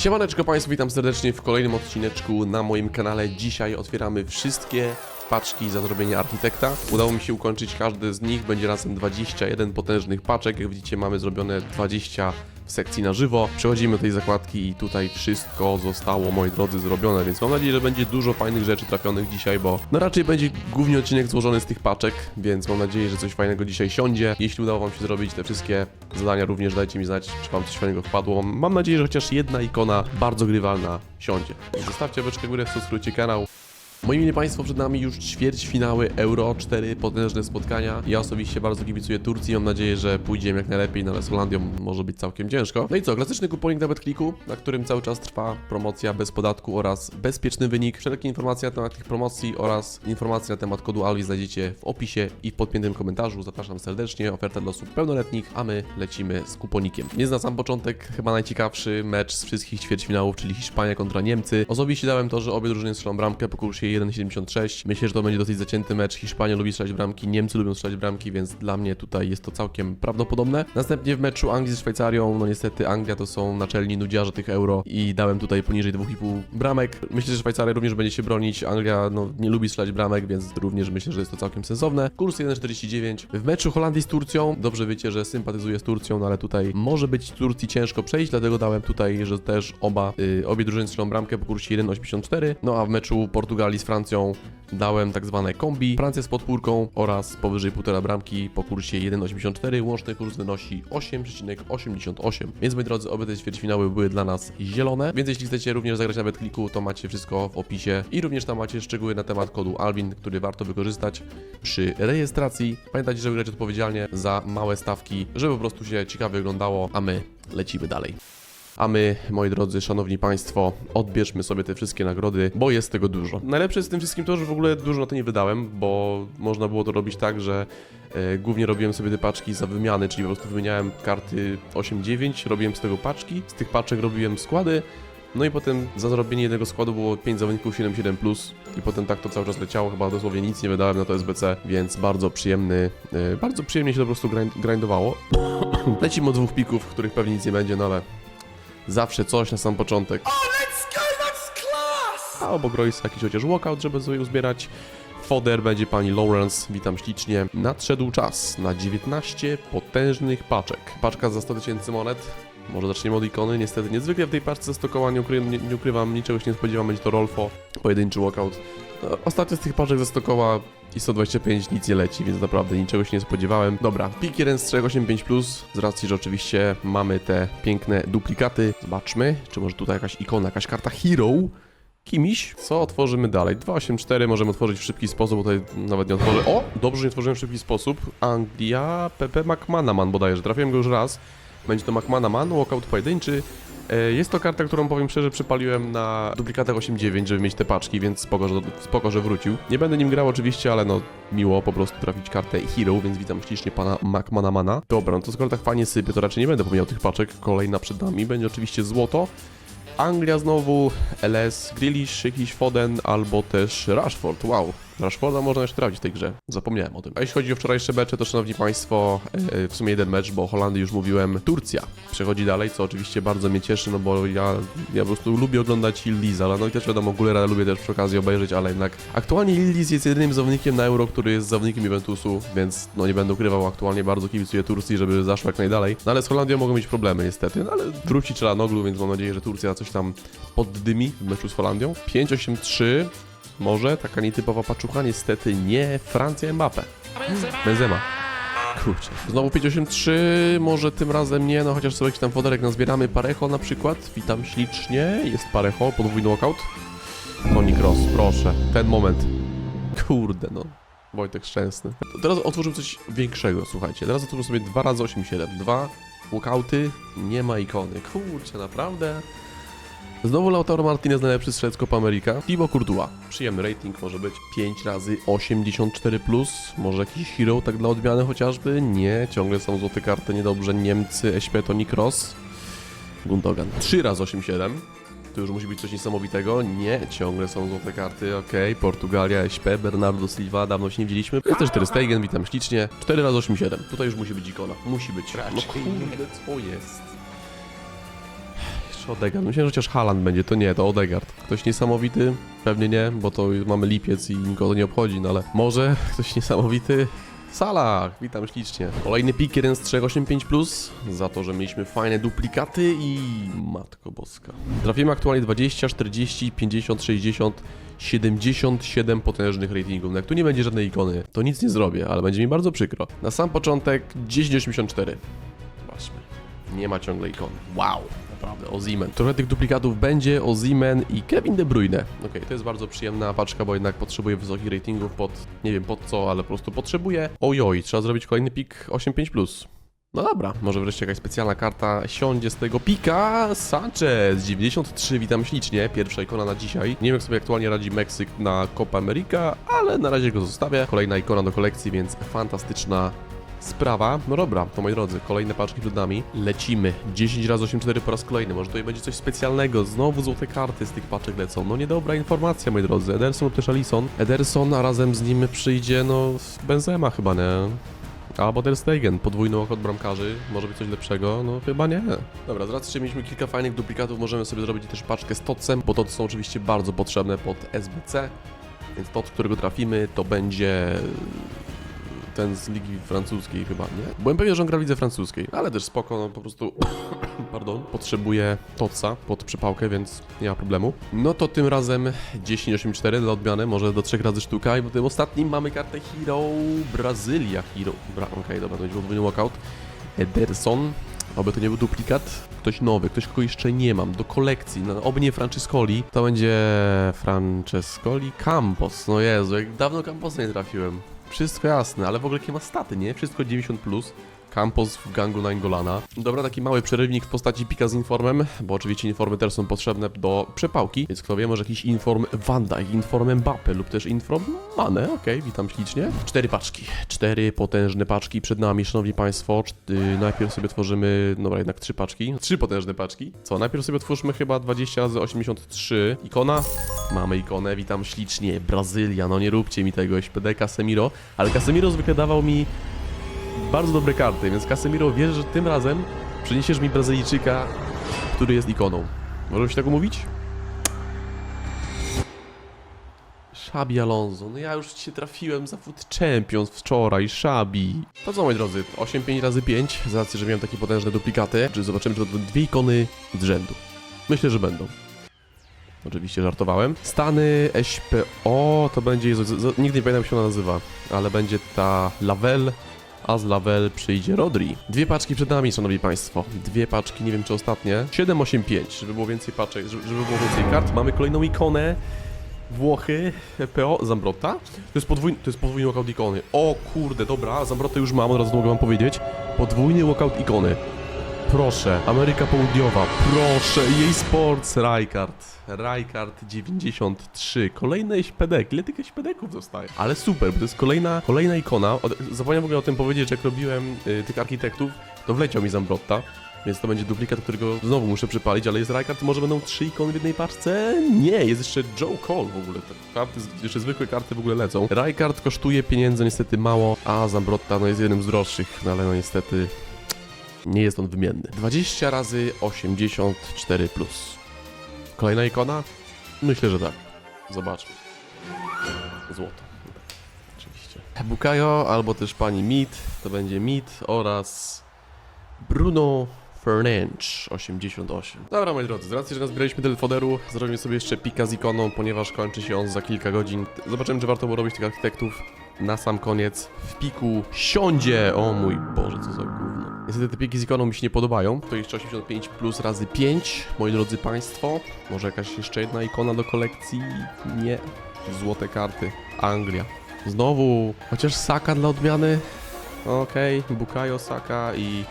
Siemaneczko Państwu, witam serdecznie w kolejnym odcineczku na moim kanale. Dzisiaj otwieramy wszystkie paczki za zrobienie architekta. Udało mi się ukończyć każdy z nich, będzie razem 21 potężnych paczek. Jak widzicie mamy zrobione 20 sekcji na żywo. Przechodzimy do tej zakładki i tutaj wszystko zostało, moi drodzy, zrobione, więc mam nadzieję, że będzie dużo fajnych rzeczy trafionych dzisiaj, bo no raczej będzie głównie odcinek złożony z tych paczek, więc mam nadzieję, że coś fajnego dzisiaj siądzie. Jeśli udało Wam się zrobić te wszystkie zadania, również dajcie mi znać, czy Wam coś fajnego wpadło. Mam nadzieję, że chociaż jedna ikona bardzo grywalna siądzie. Zostawcie beczkę górę, subskrybujcie kanał. Moi mili Państwo, przed nami już ćwierćfinały Euro, cztery potężne spotkania. Ja osobiście bardzo kibicuję Turcji, mam nadzieję, że pójdziemy jak najlepiej, no ale z Holandią może być całkiem ciężko. No i co, klasyczny kuponik na BetClicku, na którym cały czas trwa promocja bez podatku oraz bezpieczny wynik. Wszelkie informacje na temat tych promocji oraz informacje na temat kodu ALWI znajdziecie w opisie i w podpiętym komentarzu. Zapraszam serdecznie, oferta dla osób pełnoletnich, a my lecimy z kuponikiem. Więc na sam początek chyba najciekawszy mecz z wszystkich ćwierćfinałów, czyli Hiszpania kontra Niemcy. Osobiście dałem to, że obie drużyny strzelą bramkę po kursie 1,76. Myślę, że to będzie dosyć zacięty mecz. Hiszpania lubi strzelać bramki, Niemcy lubią strzelać bramki, więc dla mnie tutaj jest to całkiem prawdopodobne. Następnie w meczu Anglii z Szwajcarią, no niestety Anglia to są naczelni nudziarze tych euro i dałem tutaj poniżej 2,5 bramek. Myślę, że Szwajcaria również będzie się bronić. Anglia no, nie lubi strzelać bramek, więc również myślę, że jest to całkiem sensowne. Kurs 1,49. W meczu Holandii z Turcją, dobrze wiecie, że sympatyzuję z Turcją, no ale tutaj może być Turcji ciężko przejść, dlatego dałem tutaj, że też oba, y, obie drużyny strzelą bramkę po kursie 1,84. No a w meczu Portugalii z Francją dałem tak zwane kombi. Francja z podpórką oraz powyżej 1,5 bramki po kursie 1,84. Łączny kurs wynosi 8,88. Więc moi drodzy, obie te ćwierćfinały były dla nas zielone. Więc jeśli chcecie również zagrać na BetClicku, to macie wszystko w opisie i również tam macie szczegóły na temat kodu Alvin, który warto wykorzystać przy rejestracji. Pamiętajcie, żeby grać odpowiedzialnie za małe stawki, żeby po prostu się ciekawie wyglądało, a my lecimy dalej. A my, moi drodzy, szanowni państwo, odbierzmy sobie te wszystkie nagrody, bo jest tego dużo. Najlepsze z tym wszystkim to, że w ogóle dużo na to nie wydałem, bo można było to robić tak, że e, głównie robiłem sobie te paczki za wymiany, czyli po prostu wymieniałem karty 8-9, robiłem z tego paczki, z tych paczek robiłem składy, no i potem za zrobienie jednego składu było 5 zawodników 7-7+, plus i potem tak to cały czas leciało, chyba dosłownie nic nie wydałem na to SBC, więc bardzo przyjemny, e, bardzo przyjemnie się to po prostu grind, grindowało. Lecimy od dwóch pików, których pewnie nic nie będzie, no ale zawsze coś na sam początek. A obok Royce jakiś chociaż walkout, żeby sobie uzbierać. Foder będzie pani Lawrence, witam ślicznie. Nadszedł czas na 19 potężnych paczek. Paczka za 100 tysięcy monet. Może zaczniemy od ikony. Niestety niezwykle w tej paczce stokoła nie, ukry nie, nie ukrywam, niczego się nie spodziewam, będzie to Rolfo, pojedynczy walkout. No, ostatnio z tych paczek ze stokoła i 125 nic nie leci, więc naprawdę niczego się nie spodziewałem. Dobra, pik 1 z 385 plus, z racji, że oczywiście mamy te piękne duplikaty. Zobaczmy, czy może tutaj jakaś ikona, jakaś karta Hero kimś. Co otworzymy dalej? 284 możemy otworzyć w szybki sposób, bo tutaj nawet nie otworzę. O! Dobrze, nie otworzyłem w szybki sposób. Anglia, PP McManaman bodajże. Trafiłem go już raz. Będzie to McManaman, walkout pojedynczy. E, Jest to karta, którą powiem szczerze przypaliłem na duplikatach 8.9, żeby mieć te paczki, więc spoko że, spoko, że wrócił. Nie będę nim grał oczywiście, ale no miło po prostu trafić kartę Hero, więc witam ślicznie pana McManamana. Dobra, no to skoro tak fajnie sypie, to raczej nie będę pomijał tych paczek. Kolejna przed nami będzie oczywiście złoto. Anglia znowu, LS, Grealish, jakiś Foden albo też Rashford, wow. Rashforda można jeszcze trafić w tej grze, zapomniałem o tym. A jeśli chodzi o wczorajsze mecze, to szanowni państwo, e, w sumie jeden mecz, bo o Holandii już mówiłem, Turcja przechodzi dalej, co oczywiście bardzo mnie cieszy, no bo ja, ja po prostu lubię oglądać Ildiz, ale no i też wiadomo, Gulera lubię też przy okazji obejrzeć, ale jednak aktualnie Ildiz jest jedynym zawodnikiem na Euro, który jest zawodnikiem Juventusu, więc no nie będę ukrywał, aktualnie bardzo kibicuję Turcji, żeby zaszło jak najdalej. No ale z Holandią mogą mieć problemy niestety, no ale wróci trzeba noglu, więc mam nadzieję, że Turcja coś tam poddymi w meczu z Holandią. 5-8-3 może taka nietypowa paczucha, niestety nie Francja Mbappe. Benzema. Kurczę. Znowu 583, może tym razem nie, no chociaż sobie jakiś tam foderek nazbieramy. Parecho na przykład, witam ślicznie. Jest Parecho, podwójny walkout. Toni Cross, proszę, ten moment. Kurde, no. Wojtek Szczęsny. Teraz otworzymy coś większego, słuchajcie. Teraz otworzymy sobie 2 razy 87 Dwa walkouty, nie ma ikony. Kurczę, naprawdę? Znowu Lautaro Martinez, najlepszy strzelec Copa America. Thibaut Courtois. Przyjemny rating może być. 5 razy 84+. Plus. Może jakiś hero, tak dla odmiany chociażby? Nie, ciągle są złote karty, niedobrze. Niemcy, SP, Toni Kroos. Gundogan. 3 razy 87. To już musi być coś niesamowitego. Nie, ciągle są złote karty, okej. Portugalia, SP, Bernardo Silva, dawno się nie widzieliśmy. Jest też Ter Stegen, witam ślicznie. 4 razy 87. Tutaj już musi być ikona. Musi być. No kurde, co jest? Czy Odegaard? Myślałem, że chociaż Haaland będzie, to nie, to Odegaard. Ktoś niesamowity? Pewnie nie, bo to mamy lipiec i nikogo to nie obchodzi, no ale może ktoś niesamowity? Salah, witam ślicznie. Kolejny pik, jeden z 385 plus, za to, że mieliśmy fajne duplikaty i matko boska. Trafimy aktualnie 20, 40, 50, 60, 77 potężnych ratingów. No Jak tu nie będzie żadnej ikony, to nic nie zrobię, ale będzie mi bardzo przykro. Na sam początek 1084. Zobaczmy. Nie ma ciągle ikony. Wow, naprawdę, Ozimen. Trochę tych duplikatów będzie, Ozimen i Kevin De Bruyne. Okej, to jest bardzo przyjemna paczka, bo jednak potrzebuję wysokich ratingów pod, nie wiem pod co, ale po prostu potrzebuję. Ojoj, trzeba zrobić kolejny pik 85+. No dobra, może wreszcie jakaś specjalna karta siądzie z tego pika. Sanchez, 93, witam ślicznie, pierwsza ikona na dzisiaj. Nie wiem jak sobie aktualnie radzi Meksyk na Copa America, ale na razie go zostawię. Kolejna ikona do kolekcji, więc fantastyczna sprawa. No dobra, to moi drodzy, kolejne paczki przed nami. Lecimy. 10 razy 8-4 po raz kolejny. Może tutaj będzie coś specjalnego. Znowu złote karty z tych paczek lecą. No niedobra informacja, moi drodzy. Ederson lub też Alisson. Ederson, a razem z nim przyjdzie, no, Benzema chyba, nie? Albo Ter Stegen, podwójny okot bramkarzy, może być coś lepszego? No chyba nie. Dobra, z racji, że mieliśmy kilka fajnych duplikatów, możemy sobie zrobić też paczkę z Tocem, bo to są oczywiście bardzo potrzebne pod SBC, więc tot, którego trafimy, to będzie ten z ligi francuskiej chyba, nie? Byłem pewien, że on gra w lidze francuskiej, ale też spoko, no po prostu, pardon, potrzebuję Toca pod przypałkę, więc nie ma problemu. No to tym razem 1084 dla odmiany, może do trzech razy sztuka i po tym ostatnim mamy kartę Hero Brazylia Hero. Bra Okej, dobra, to będzie podwójny walkout. Ederson, Oby to nie był duplikat. Ktoś nowy, ktoś kogo jeszcze nie mam, do kolekcji. No, oby nie Francescoli, to będzie Francescoli Campos. No Jezu, jak dawno Camposa nie trafiłem. Wszystko jasne, ale w ogóle jakie ma staty, nie? Wszystko 90+. Plus. Campos w gangu Naingolana. Dobra, taki mały przerywnik w postaci pika z informem, bo oczywiście informy też są potrzebne do przepałki, więc kto wie, może jakiś inform Van Dijk, inform Mbappe lub też inform Mane, okej, witam ślicznie. Cztery paczki, cztery potężne paczki przed nami, szanowni państwo. Najpierw sobie tworzymy, dobra, jednak trzy paczki, trzy potężne paczki. Co, najpierw sobie otwórzmy chyba 20 razy 83. Ikona? Mamy ikonę, witam ślicznie, Brazylia, no nie róbcie mi tego, SPD Casemiro, ale Casemiro zwykle dawał mi bardzo dobre karty, więc Casemiro wierzę, że tym razem przyniesiesz mi Brazylijczyka, który jest ikoną. Możemy się tak umówić? Szabi Alonso, no ja już się trafiłem za Food Champions wczoraj, Szabi. To co moi drodzy, 8-5 razy 5, z racji, że miałem takie potężne duplikaty, czy zobaczymy, czy będą dwie ikony z rzędu. Myślę, że będą. Oczywiście żartowałem. Stany SPO to będzie, nigdy nie pamiętam jak się ona nazywa, ale będzie ta Lavel, a z Lavel przyjdzie Rodri. Dwie paczki przed nami, szanowni państwo. Dwie paczki, nie wiem czy ostatnie. 785, żeby było więcej paczek, żeby było więcej kart. Mamy kolejną ikonę. Włochy, PO, Zambrotta. To jest podwójny, to jest podwójny walkout ikony. O kurde, dobra, Zambrottę już mam, od razu mogę wam powiedzieć. Podwójny walkout ikony. Proszę, Ameryka Południowa, proszę, jej Sports, Rijkaard, Rijkaard 93, kolejne SPD, ile tych SPD-ków zostaje? Ale super, bo to jest kolejna, kolejna ikona, zapomniałem w ogóle o tym powiedzieć, że jak robiłem y, tych architektów, to wleciał mi Zambrotta, więc to będzie duplikat, którego znowu muszę przypalić, ale jest Rijkaard, to może będą trzy ikony w jednej paczce? Nie, jest jeszcze Joe Cole w ogóle, te karty, z- jeszcze zwykłe karty w ogóle lecą. Rijkaard kosztuje pieniędzy niestety mało, a Zambrotta no jest jednym z droższych, no ale no niestety nie jest on wymienny. 20 razy 84 plus. Kolejna ikona? Myślę, że tak. Zobaczmy. Złoto. Oczywiście. Bukayo albo też pani Mit, to będzie Mit oraz Bruno Fernandes 88. Dobra moi drodzy, z racji, że nazbieraliśmy tyle foderu, zrobimy sobie jeszcze pika z ikoną, ponieważ kończy się on za kilka godzin. Zobaczymy, czy warto było robić tych architektów. Na sam koniec w piku siądzie! O mój Boże, co za gówno. Niestety te piki z ikoną mi się nie podobają. To jeszcze 85 plus razy 5, moi drodzy państwo. Może jakaś jeszcze jedna ikona do kolekcji? Nie. Złote karty. Anglia. Znowu, chociaż Saka dla odmiany. Okej, Bukayo, Saka i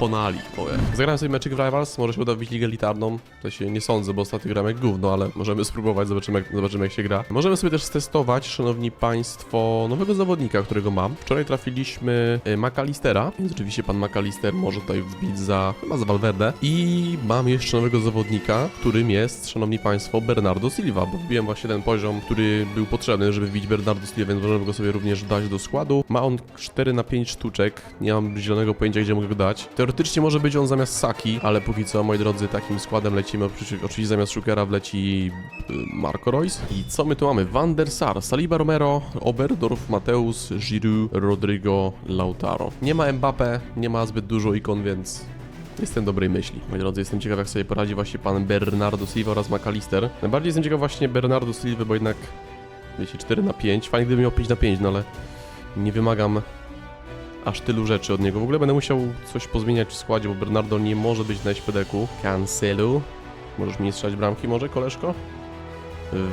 Tonali. Powiem. Zagrałem sobie meczyk w Rivals, może się uda wbić ligę elitarną. To się nie sądzę, bo ostatnio grałem jak gówno, ale możemy spróbować, zobaczymy jak, zobaczymy jak się gra. Możemy sobie też stestować, szanowni państwo, nowego zawodnika, którego mam. Wczoraj trafiliśmy y, McAllistera, więc oczywiście pan McAllister może tutaj wbić za, chyba za Valverde. I mam jeszcze nowego zawodnika, którym jest, szanowni państwo, Bernardo Silva, bo wbiłem właśnie ten poziom, który był potrzebny, żeby wbić Bernardo Silva, więc możemy go sobie również dać do składu. Ma on 4 na 5 sztuczek, nie mam zielonego pojęcia, gdzie mogę go dać. Teoretycznie może być on zamiast Saki, ale póki co, moi drodzy, takim składem lecimy. Oczywiście, zamiast Shukera wleci y, Marco Reus. I co my tu mamy? Van der Sar, Saliba Romero, Oberdorf, Mateus, Giroud, Rodrigo, Lautaro. Nie ma Mbappe, nie ma zbyt dużo ikon, więc Jestem dobrej myśli. Moi drodzy, jestem ciekaw, jak sobie poradzi właśnie pan Bernardo Silva oraz McAllister. Najbardziej jestem ciekaw właśnie Bernardo Silva, bo jednak wiecie, 4 na 5. Fajnie gdyby miał 5 na 5, no ale nie wymagam aż tylu rzeczy od niego. W ogóle będę musiał coś pozmieniać w składzie, bo Bernardo nie może być na śpedeku. Cancelu. Możesz mi strzelać bramki może, koleżko?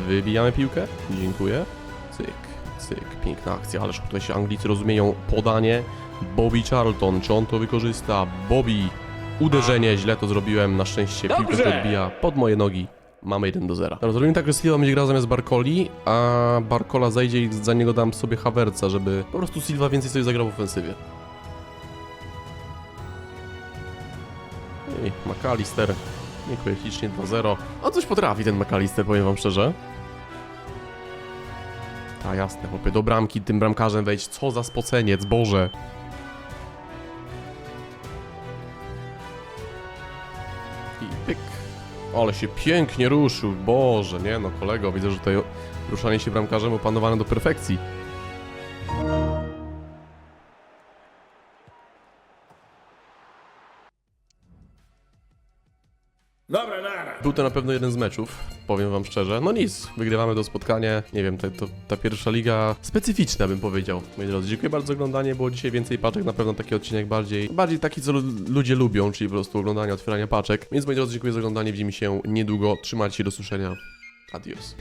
Wybijamy piłkę. Dziękuję. Cyk, cyk. Piękna akcja, ależ tutaj się Anglicy rozumieją. Podanie. Bobby Charlton, czy on to wykorzysta? Bobby. Uderzenie, źle to zrobiłem. Na szczęście się odbija pod moje nogi. Mamy 1 do 0. Dobra, zrobimy tak, że Silva będzie grał zamiast Barcoli, a Barcola zejdzie i za niego dam sobie Havertza, żeby po prostu Silva więcej sobie zagrał w ofensywie. Ej, McAllister. Dziękuję ślicznie 2-0. A coś potrafi ten McAllister, powiem wam szczerze. A jasne, chłopie, do bramki tym bramkarzem wejść. Co za spoceniec, Boże. Ale się pięknie ruszył, Boże, nie no, kolego, widzę, że tutaj ruszanie się bramkarzem opanowane do perfekcji. Był to na pewno jeden z meczów, powiem wam szczerze. No nic, wygrywamy to spotkanie. Nie wiem, to, to, ta pierwsza liga specyficzna bym powiedział. Moi drodzy, dziękuję bardzo za oglądanie, było dzisiaj więcej paczek, na pewno taki odcinek bardziej, bardziej taki, co lu- ludzie lubią, czyli po prostu oglądanie, otwieranie paczek. Więc moi drodzy, dziękuję za oglądanie, widzimy się niedługo, trzymajcie się, do słyszenia. Adios.